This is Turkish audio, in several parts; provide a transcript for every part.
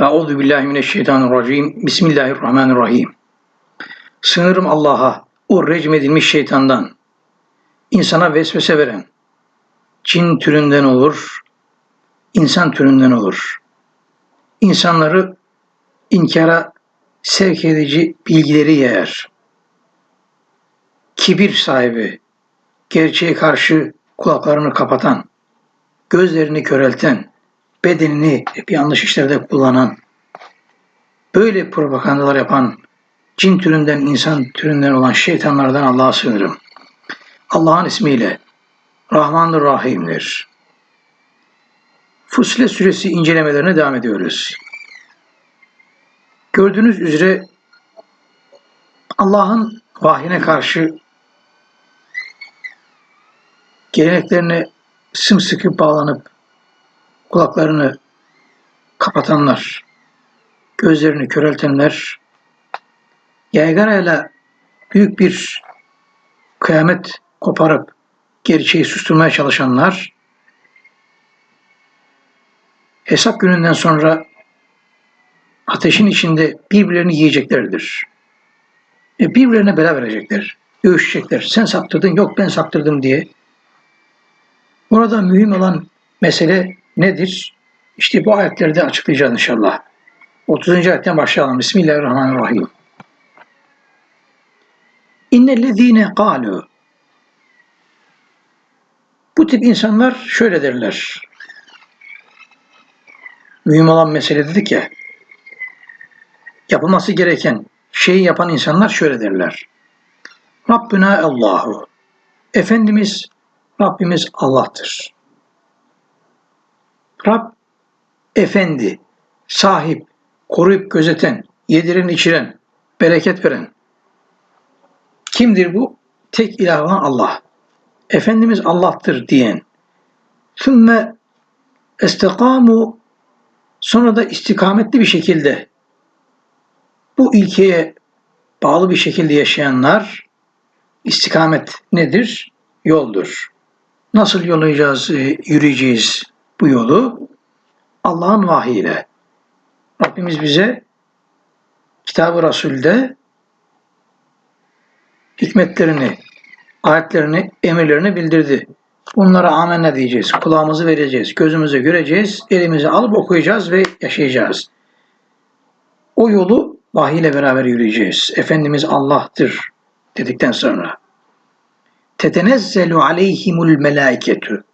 Euzu billahi mineşşeytanirracim. Bismillahirrahmanirrahim. Sığınırım Allah'a, o recm edilmiş şeytandan. İnsana vesvese veren, cin türünden olur, insan türünden olur. İnsanları inkara sevk edici bilgileri yayar. Kibir sahibi, gerçeğe karşı kulaklarını kapatan, gözlerini körelten, bedenini hep yanlış işlerde kullanan, böyle propagandalar yapan cin türünden, insan türünden olan şeytanlardan Allah'a sığınırım. Allah'ın ismiyle Rahmandır Rahim'dir. Fusilet suresi incelemelerine devam ediyoruz. Gördüğünüz üzere Allah'ın vahyine karşı geleneklerine sımsıkı bağlanıp kulaklarını kapatanlar, gözlerini köreltenler, yaygarayla büyük bir kıyamet koparıp gerçeği susturmaya çalışanlar, hesap gününden sonra ateşin içinde birbirlerini yiyeceklerdir. E birbirlerine bela verecekler, dövüşecekler. Sen saptırdın, yok ben saptırdım diye. Burada mühim olan mesele nedir? İşte bu ayetlerde açıklayacağız inşallah. 30. ayetten başlayalım. Bismillahirrahmanirrahim. İnnellezîne kâlû Bu tip insanlar şöyle derler. Mühim olan mesele dedik ya. Yapılması gereken şeyi yapan insanlar şöyle derler. Rabbuna Allahu. Efendimiz Rabbimiz Allah'tır. Rab efendi, sahip, koruyup gözeten, yediren içiren, bereket veren. Kimdir bu? Tek ilah olan Allah. Efendimiz Allah'tır diyen. Sümme estekamu sonra da istikametli bir şekilde bu ilkeye bağlı bir şekilde yaşayanlar istikamet nedir? Yoldur. Nasıl yollayacağız, e, yürüyeceğiz bu yolu? Allah'ın vahiyle. Rabbimiz bize Kitab-ı Resul'de hikmetlerini, ayetlerini, emirlerini bildirdi. Bunlara amenna diyeceğiz. Kulağımızı vereceğiz. Gözümüzü göreceğiz. Elimizi alıp okuyacağız ve yaşayacağız. O yolu vahiy ile beraber yürüyeceğiz. Efendimiz Allah'tır dedikten sonra. Tetenezzelu aleyhimul melaiketu.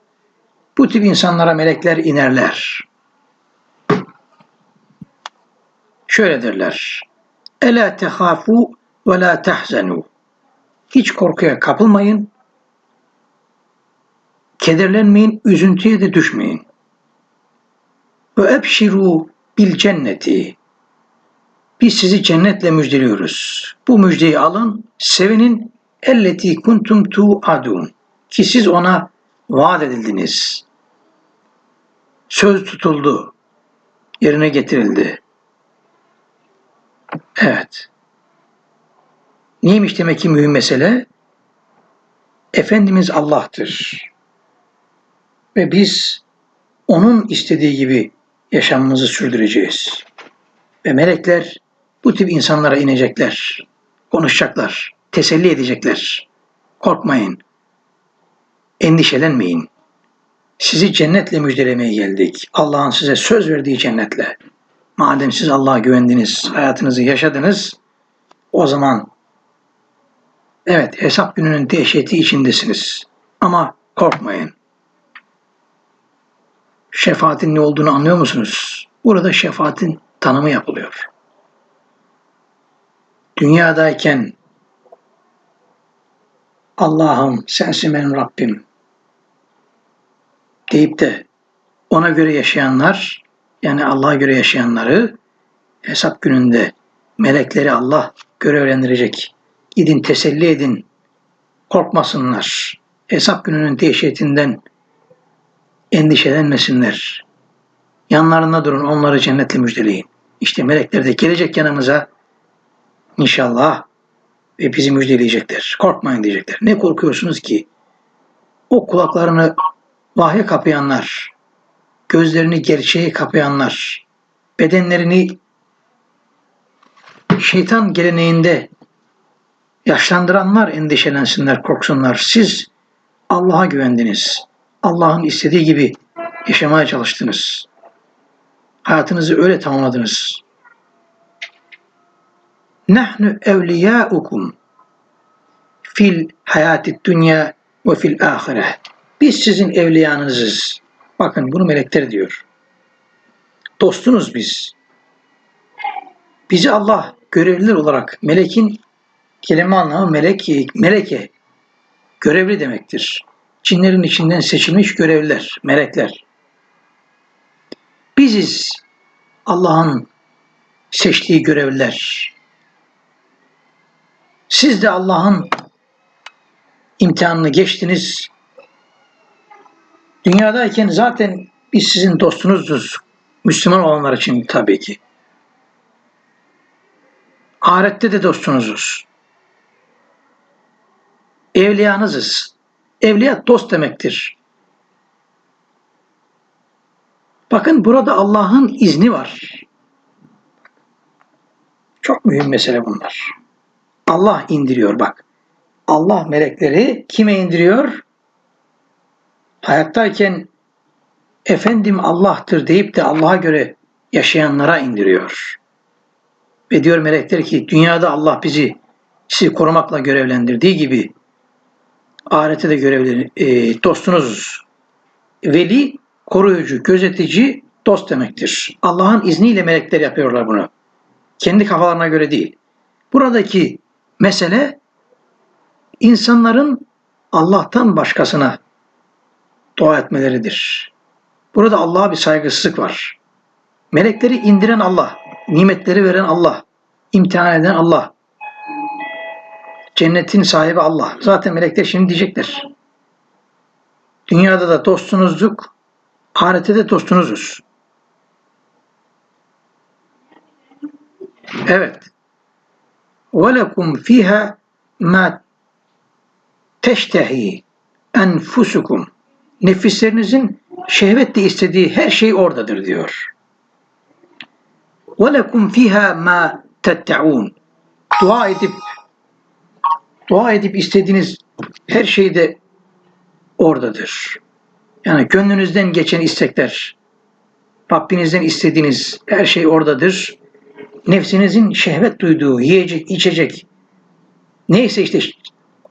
Bu tip insanlara melekler inerler. Şöyle derler. Ela tehafu ve la tahzenu. Hiç korkuya kapılmayın. Kederlenmeyin, üzüntüye de düşmeyin. Ve ebşiru bil cenneti. Biz sizi cennetle müjdeliyoruz. Bu müjdeyi alın, sevinin. Elleti kuntum tu adun. Ki siz ona vaat edildiniz. Söz tutuldu. Yerine getirildi. Evet. Neymiş demek ki mühim mesele? Efendimiz Allah'tır. Ve biz onun istediği gibi yaşamımızı sürdüreceğiz. Ve melekler bu tip insanlara inecekler, konuşacaklar, teselli edecekler. Korkmayın, endişelenmeyin. Sizi cennetle müjdelemeye geldik. Allah'ın size söz verdiği cennetle. Madem siz Allah'a güvendiniz, hayatınızı yaşadınız, o zaman evet hesap gününün dehşeti içindesiniz. Ama korkmayın. Şefaatin ne olduğunu anlıyor musunuz? Burada şefaatin tanımı yapılıyor. Dünyadayken Allah'ım sensin benim Rabbim deyip de ona göre yaşayanlar yani Allah'a göre yaşayanları hesap gününde melekleri Allah görevlendirecek. Gidin teselli edin. Korkmasınlar. Hesap gününün dehşetinden endişelenmesinler. Yanlarında durun, onları cennetle müjdeleyin. İşte melekler de gelecek yanımıza inşallah ve bizi müjdeleyecekler. Korkmayın diyecekler. Ne korkuyorsunuz ki? O kulaklarını vahye kapayanlar, gözlerini gerçeğe kapayanlar, bedenlerini şeytan geleneğinde yaşlandıranlar endişelensinler, korksunlar. Siz Allah'a güvendiniz. Allah'ın istediği gibi yaşamaya çalıştınız. Hayatınızı öyle tamamladınız. Nahnu evliyaukum fil hayati dünya ve fil ahire. Biz sizin evliyanızız. Bakın bunu melekler diyor. Dostunuz biz. Bizi Allah görevliler olarak melekin kelime anlamı melek, meleke görevli demektir. Cinlerin içinden seçilmiş görevliler, melekler. Biziz Allah'ın seçtiği görevliler. Siz de Allah'ın imtihanını geçtiniz. Dünyadayken zaten biz sizin dostunuzduz. Müslüman olanlar için tabii ki. Ahirette de dostunuzuz. Evliyanızız. Evliya dost demektir. Bakın burada Allah'ın izni var. Çok mühim mesele bunlar. Allah indiriyor bak. Allah melekleri kime indiriyor? Hayattayken efendim Allah'tır deyip de Allah'a göre yaşayanlara indiriyor. Ve diyor melekler ki dünyada Allah bizi sizi korumakla görevlendirdiği gibi ahirete de görevli e, dostunuz. Veli koruyucu, gözetici dost demektir. Allah'ın izniyle melekler yapıyorlar bunu. Kendi kafalarına göre değil. Buradaki mesele insanların Allah'tan başkasına dua etmeleridir. Burada Allah'a bir saygısızlık var. Melekleri indiren Allah, nimetleri veren Allah, imtihan eden Allah. Cennetin sahibi Allah. Zaten melekler şimdi diyecekler. Dünyada da dostunuzduk, ahirette de dostunuzuz. Evet. وَلَكُمْ فِيهَا مَا teştehi enfusukum. Nefislerinizin şehvetle istediği her şey oradadır diyor. وَلَكُمْ فِيهَا مَا تَتَّعُونَ Dua edip dua edip istediğiniz her şey de oradadır. Yani gönlünüzden geçen istekler, Rabbinizden istediğiniz her şey oradadır. Nefsinizin şehvet duyduğu yiyecek, içecek, neyse işte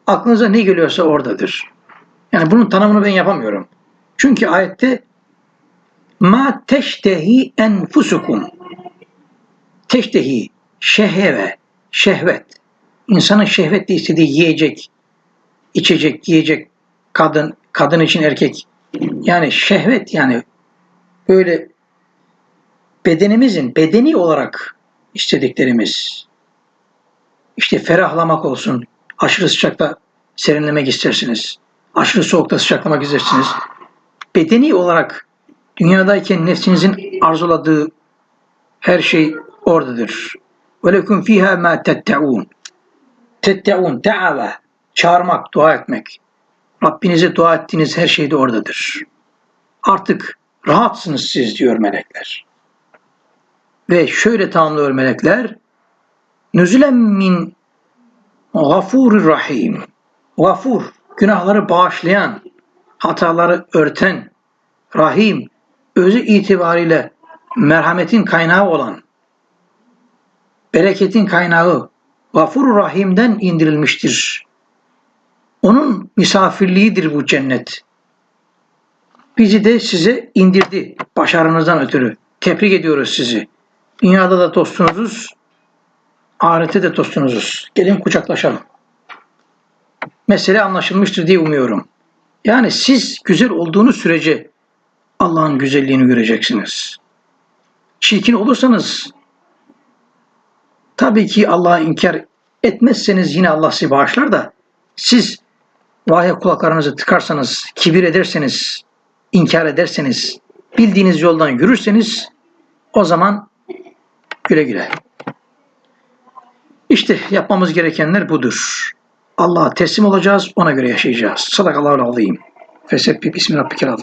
aklınıza ne geliyorsa oradadır. Yani bunun tanımını ben yapamıyorum. Çünkü ayette ma teştehi enfusukum. Teştehi şehve şehvet. İnsanın şehvetle istediği yiyecek içecek yiyecek kadın kadın için erkek. Yani şehvet yani böyle bedenimizin bedeni olarak istediklerimiz. İşte ferahlamak olsun aşırı sıcakta serinlemek istersiniz aşırı soğukta sıçraklamak istersiniz bedeni olarak dünyadayken nefsinizin arzuladığı her şey oradadır. وَلَكُمْ ف۪يهَا مَا تَتَّعُونَ Tetteun, te'ava, çağırmak, dua etmek. Rabbinize dua ettiğiniz her şey de oradadır. Artık rahatsınız siz diyor melekler. Ve şöyle tamamlıyor melekler. Nüzülen min gafurur rahim. Gafur, günahları bağışlayan, hataları örten, rahim, özü itibariyle merhametin kaynağı olan, bereketin kaynağı, gafur rahimden indirilmiştir. Onun misafirliğidir bu cennet. Bizi de size indirdi başarınızdan ötürü. Tebrik ediyoruz sizi. Dünyada da dostunuzuz, ahirette de dostunuzuz. Gelin kucaklaşalım. Mesele anlaşılmıştır diye umuyorum. Yani siz güzel olduğunuz sürece Allah'ın güzelliğini göreceksiniz. Çirkin olursanız tabii ki Allah'ı inkar etmezseniz yine Allah sizi bağışlar da siz vahye kulaklarınızı tıkarsanız, kibir ederseniz, inkar ederseniz, bildiğiniz yoldan yürürseniz o zaman güle güle. İşte yapmamız gerekenler budur. Allah'a teslim olacağız, ona göre yaşayacağız. Sadakallahu azim. Fesebbih bismi rabbikel.